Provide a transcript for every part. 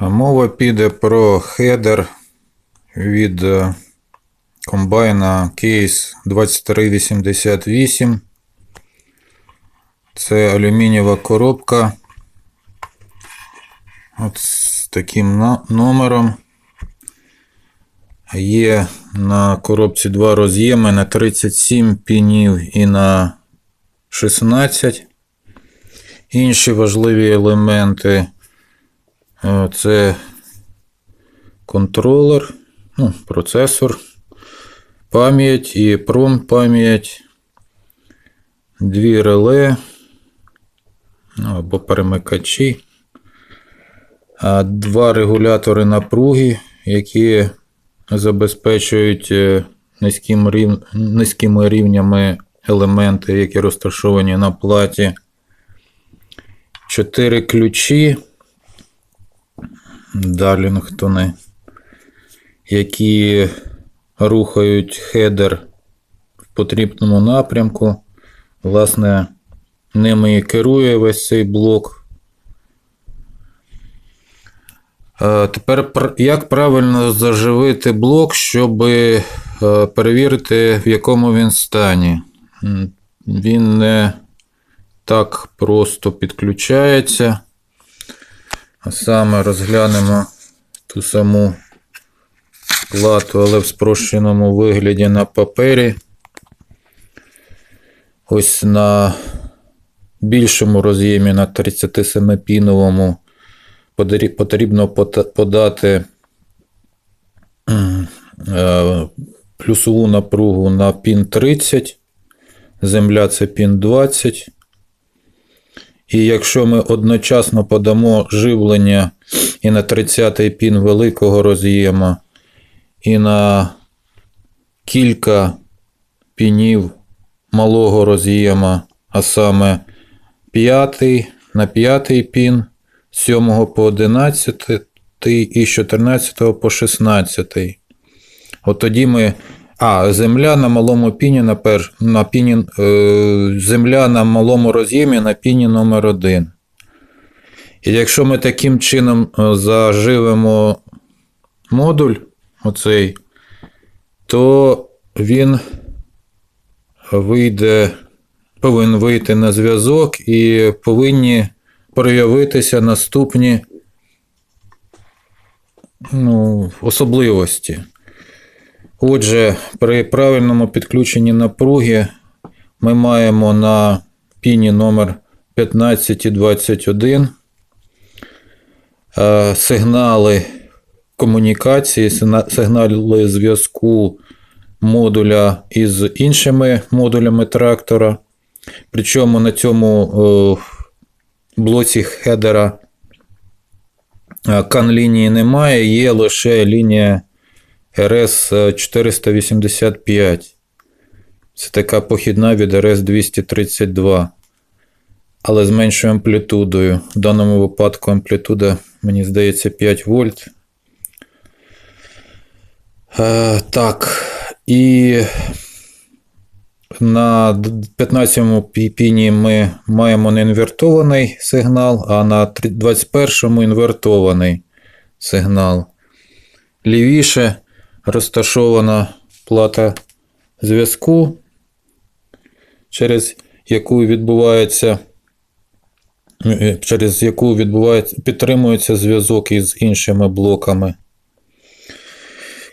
Мова піде про хедер від е, комбайна Case 2388. Це алюмінієва коробка. От з таким номером. Є на коробці два роз'єми на 37 пінів і на 16. Інші важливі елементи це контролер, ну, процесор, пам'ять і пром-пам'ять, дві реле ну, або перемикачі, два регулятори напруги, які забезпечують е, низьким рів... низькими рівнями елементи, які розташовані на платі. Чотири ключі. Дарлінгтони, які рухають хедер в потрібному напрямку. Власне, ними і керує весь цей блок. Е, Тепер як правильно заживити блок, щоб е, перевірити, в якому він стані. Він не так просто підключається. А саме розглянемо ту саму плату, але в спрощеному вигляді на папері. Ось на більшому роз'ємі на 37-піновому потрібно подати е, плюсову напругу на пін 30, земля це пін 20. І якщо ми одночасно подамо живлення і на 30-й пін великого роз'єма, і на кілька пінів малого роз'єма, а саме 5 на 5 пін, з 7 по 11 і з 14 по 16. От тоді ми. А, земля на малому піні на пер... на піні, е... земля на малому роз'ємі на піні номер 1 І якщо ми таким чином е, заживемо модуль, оцей, то він вийде, повинен вийти на зв'язок і повинні проявитися наступні ну, особливості. Отже, при правильному підключенні напруги ми маємо на піні номер 15 і 21 е, сигнали комунікації, сигнали зв'язку модуля із іншими модулями трактора. Причому на цьому е, блоці хедера е, кан-лінії немає, є лише лінія RS 485. Це така похідна від RS 232. Але з меншою амплітудою. В даному випадку амплітуда, мені здається, 5 вольт. Е, так. І на 15-му піні ми маємо не інвертований сигнал, а на 21-му інвертований сигнал. Лівіше розташована плата зв'язку, через яку відбувається, е, через яку відбувається, підтримується зв'язок із іншими блоками.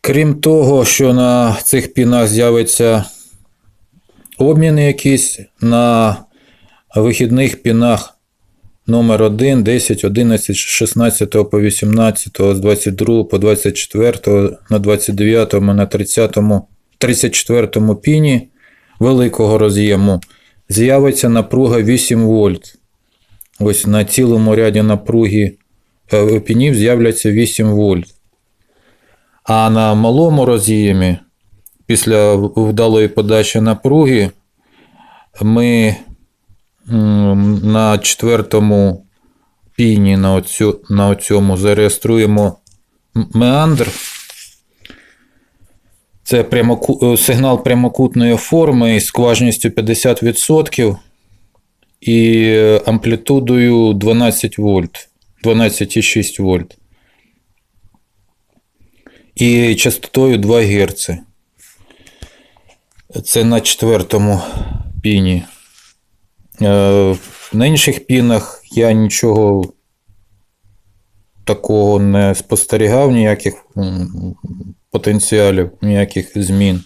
Крім того, що на цих пінах з'явиться обміни якісь на вихідних пінах номер 1, 10, 11, 16 по 18, з 22 по 24, на 29, на 30, 34 піні великого роз'єму з'явиться напруга 8 вольт. Ось на цілому ряді напруги е, пінів з'являться 8 вольт. А на малому роз'ємі, після вдалої подачі напруги, ми на четвертому піні на, оцю, на оцьому зареєструємо меандр. Це прямоку... е, сигнал прямокутної форми із скважністю 50% і амплітудою 12 вольт, 12,6 вольт. і частотою 2 Гц. Це на четвертому піні. Е, На інших пінах я нічого такого не спостерігав, ніяких потенціалів, ніяких змін.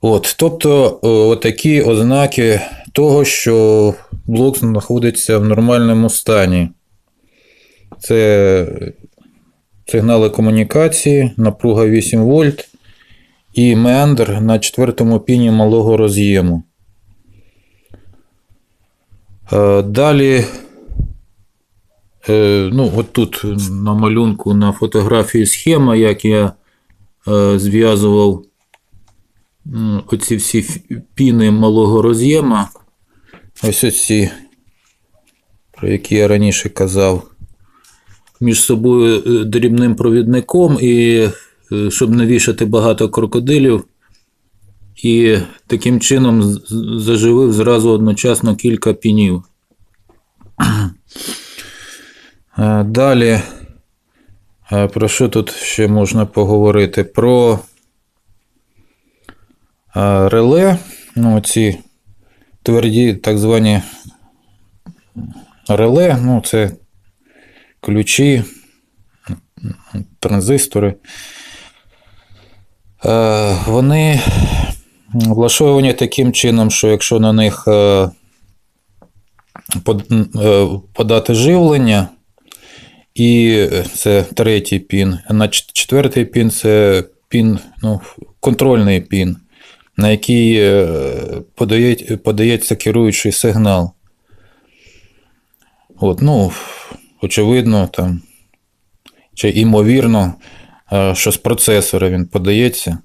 От, тобто, е, отакі ознаки того, що блок знаходиться в нормальному стані. Це сигнали комунікації, напруга 8 вольт і меандр на четвертому піні малого роз'єму. Е, Далі, е, ну, от тут на малюнку на фотографії схема, як я е, зв'язував оці всі піни малого роз'єма. Ось оці, про які я раніше казав, між собою дрібним провідником, і щоб не вішати багато крокодилів, і таким чином заживив зразу одночасно кілька пінів. Далі, про що тут ще можна поговорити? Про реле, ну, ці тверді так звані реле, ну, це ключі, транзистори. Вони влаштовані таким чином, що якщо на них е, е, подати живлення, і це третій пін, на четвертий пін це пін, ну, контрольний пін, на який е, подає, подається керуючий сигнал. От, ну, очевидно, там, чи імовірно, е, що з процесора він подається.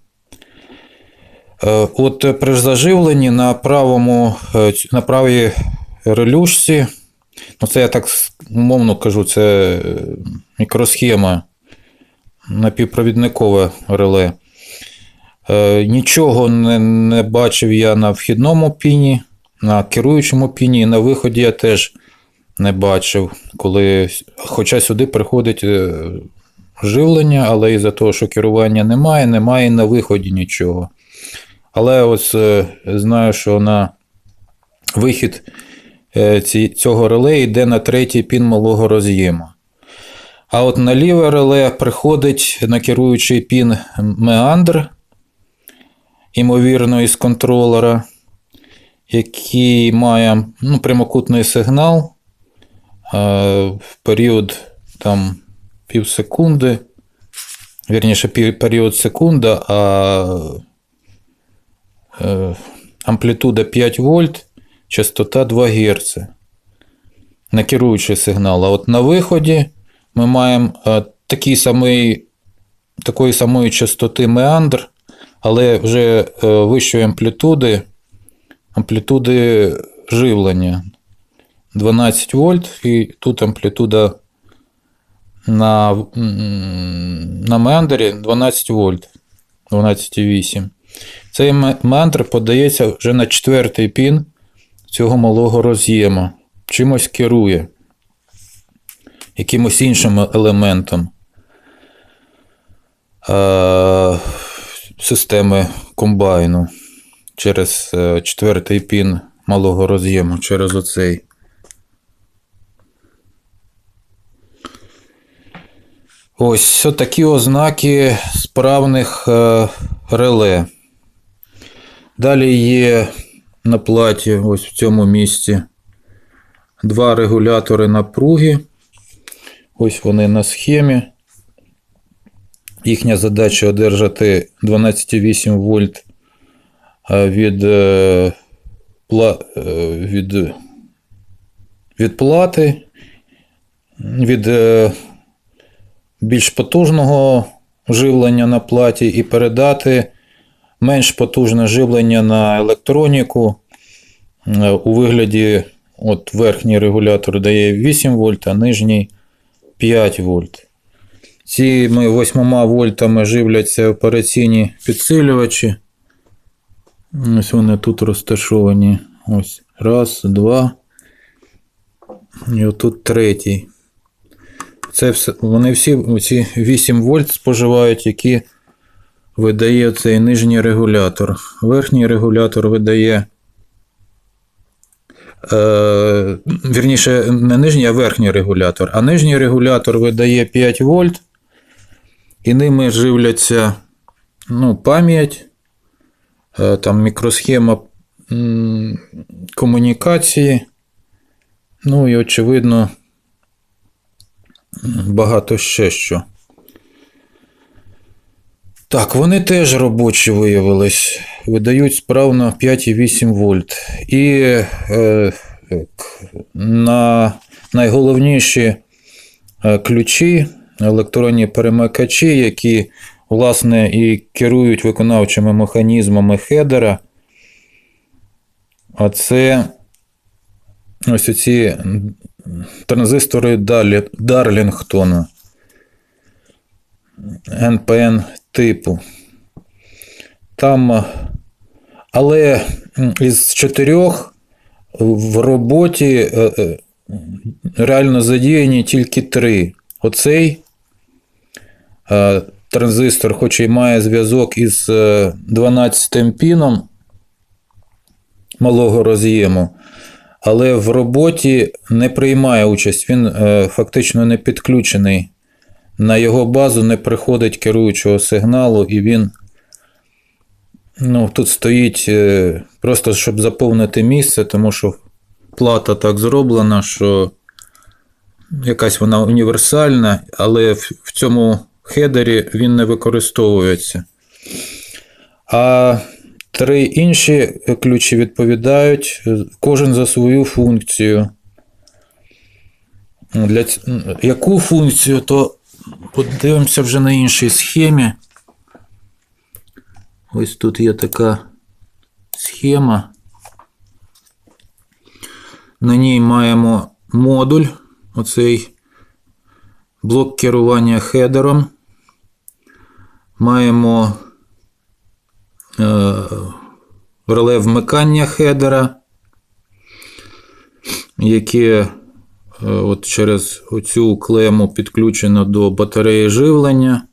Е, От е, при заживленні на правому, е, на правій релюшці, ну це я так умовно кажу, це мікросхема напівпровідникове реле. Нічого не, не бачив я на вхідному піні, на керуючому піні, і на виході я теж не бачив, коли. Хоча сюди приходить живлення, але із-за того, що керування немає, немає на виході нічого. Але ось е, знаю, що на вихід е, цього реле йде на третій пін малого роз'єму. А от на ліве реле приходить на керуючий пін меандр, ймовірно, із контролера, який має ну, прямокутний сигнал е, в період там, пів секунди, вірніше, період секунда, а амплітуда 5 вольт, частота 2 Гц. На керуючий сигнал. А от на виході ми маємо е, такий самий, такої самої частоти меандр, але вже е, вищої амплітуди, амплітуди живлення 12 вольт, і тут амплітуда на, на меандрі 12 вольт, 12,8. Цей меандр подається вже на четвертий пін цього малого роз'єму. Чимось керує, якимось іншим елементом е, системи комбайну через е, четвертий пін малого роз'єму, через оцей. Ось такі ознаки справних е, реле. Далі є на платі, ось в цьому місці, два регулятори напруги. Ось вони на схемі. Їхня задача одержати 12,8 вольт від, е, е, від, від плати, від е, більш потужного живлення на платі і передати менш потужне живлення на електроніку. Е, У вигляді от верхній регулятор дає 8 вольт, а нижній 5 вольт. Цими 8 вольтами живляться операційні підсилювачі. Ось вони тут розташовані. Ось. Раз, два. І отут третій. це все, вони всі ці 8 вольт споживають, які видає цей нижній регулятор. Верхній регулятор видає. Е, вірніше, не нижній, а верхній регулятор. А нижній регулятор видає 5 вольт, і ними живляться ну, пам'ять, е, там мікросхема м, комунікації. Ну і, очевидно, багато ще що. Так, вони теж робочі виявились. Видають справно 5,8 вольт. І е, на найголовніші е, ключі, електронні перемикачі, які, власне, і керують виконавчими механізмами хедера. А це ось оці транзистори Дарлінгтона. NPN типу. Там, е, але із чотирьох в роботі е, е, реально задіяні тільки три. Оцей транзистор, хоч і має зв'язок із е, 12 піном малого роз'єму, але в роботі не приймає участь. Він фактично не підключений. На його базу не приходить керуючого сигналу, і він ну, тут стоїть е, просто щоб заповнити місце, тому що плата так зроблена, що якась вона універсальна, але в, цьому хедері він не використовується. А три інші ключі відповідають кожен за свою функцію. Для яку функцію, то подивимося вже на іншій схемі. Ось тут є така схема. На ній маємо модуль, оцей блок керування хедером. Маємо е, реле вмикання хедера, яке от через оцю клему підключено до батареї живлення.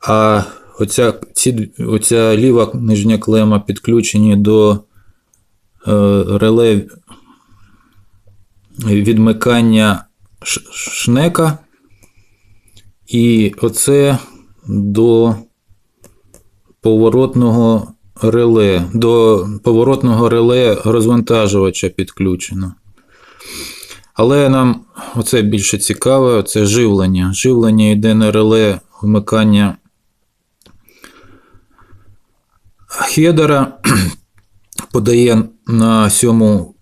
А оця, ці, оця ліва нижня клема підключені до е, реле відмикання шнека. І оце до поворотного реле, до поворотного реле розвантажувача підключено. Але нам оце більше цікаве, це живлення. Живлення йде на реле вмикання хедера, подає на, сьому,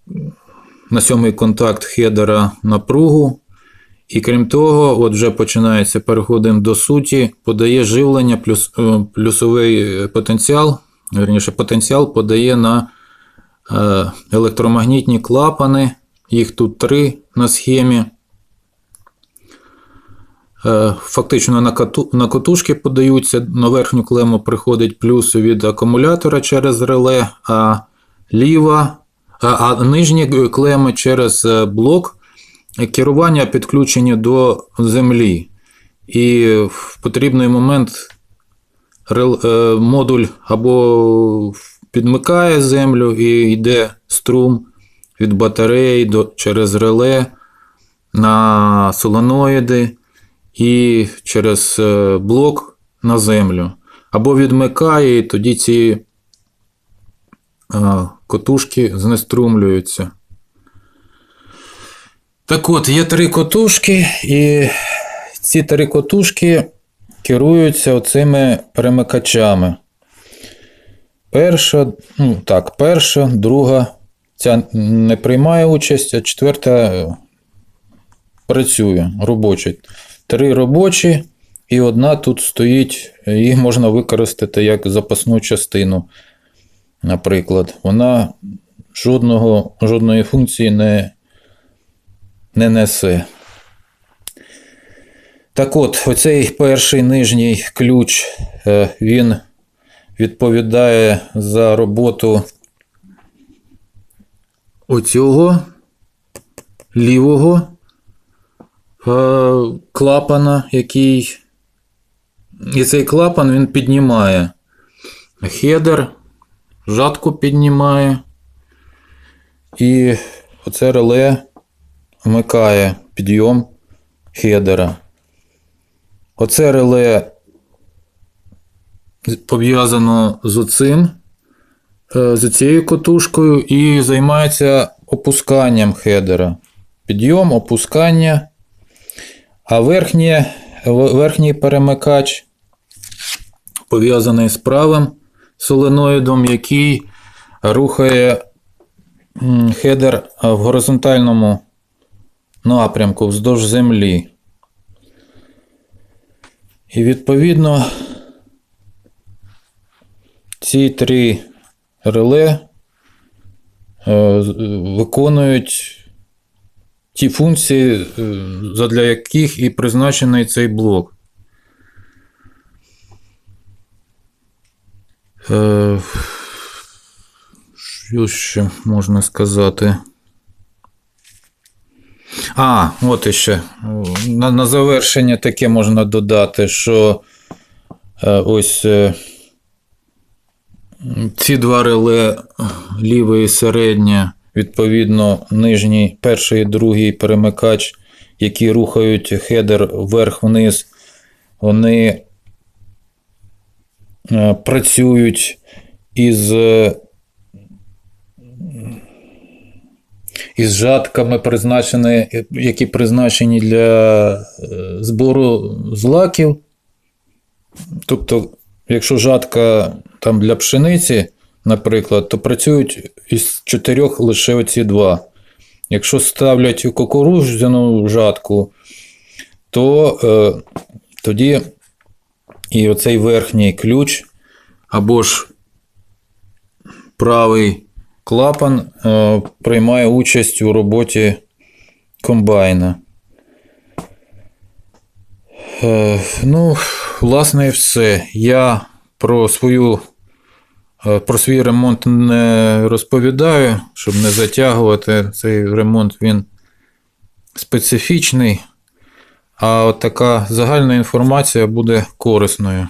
на сьомий контакт хедера напругу. І крім того, от вже починається, переходимо до суті, подає живлення, плюс, е, плюсовий потенціал, верніше, потенціал подає на е, електромагнітні клапани. Їх тут три на схемі. Е, Фактично на, кату, на котушки подаються, на верхню клему приходить плюс від акумулятора через реле, а ліва, а, а нижні клеми через е, блок керування підключені до землі. І в потрібний момент е, модуль або підмикає землю і йде струм від батареї до, через реле на солоноїди і через е, блок на землю. Або відмикає, і тоді ці е, котушки знеструмлюються. Так от, є три котушки, і ці три котушки керуються оцими перемикачами. Перша, ну так, перша, друга, ця не приймає участь, а четверта е, працює робоча. Три робочі, і одна тут стоїть, їх можна використати як запасну частину. Наприклад, вона жодного, жодної функції не, не несе. Так от, оцей перший нижній ключ, е, він відповідає за роботу оцього лівого е, клапана, який. І цей клапан він піднімає хедер, жатку піднімає. І оце реле вмикає підйом хедера. Оце реле пов'язано з оцим, е, з цією котушкою і займається опусканням хедера. Підйом, опускання. А верхнє, верхній перемикач пов'язаний з правим соленоїдом, який рухає хедер в горизонтальному напрямку вздовж землі. І відповідно ці три реле е, виконують ті функції, е, задля яких і призначений цей блок. Е, Що ще можна сказати? А, от іще. На, на завершення таке можна додати, що е, ось е, ці два реле, ліве і середнє, відповідно, нижній, перший і другий перемикач, які рухають хедер вверх-вниз, вони е, працюють із, е, із жатками, призначені, які призначені для е, збору злаків. Тобто, якщо жатка там для пшениці, наприклад, то працюють із чотирьох лише оці два. Якщо ставлять кукурудзяну жатку, то е, тоді і оцей верхній ключ або ж правий клапан е, приймає участь у роботі комбайна. Е, ну, власне, і все. Я про свою. Е, Про свій ремонт не розповідаю, щоб не затягувати. Цей ремонт він специфічний, а от така загальна інформація буде корисною.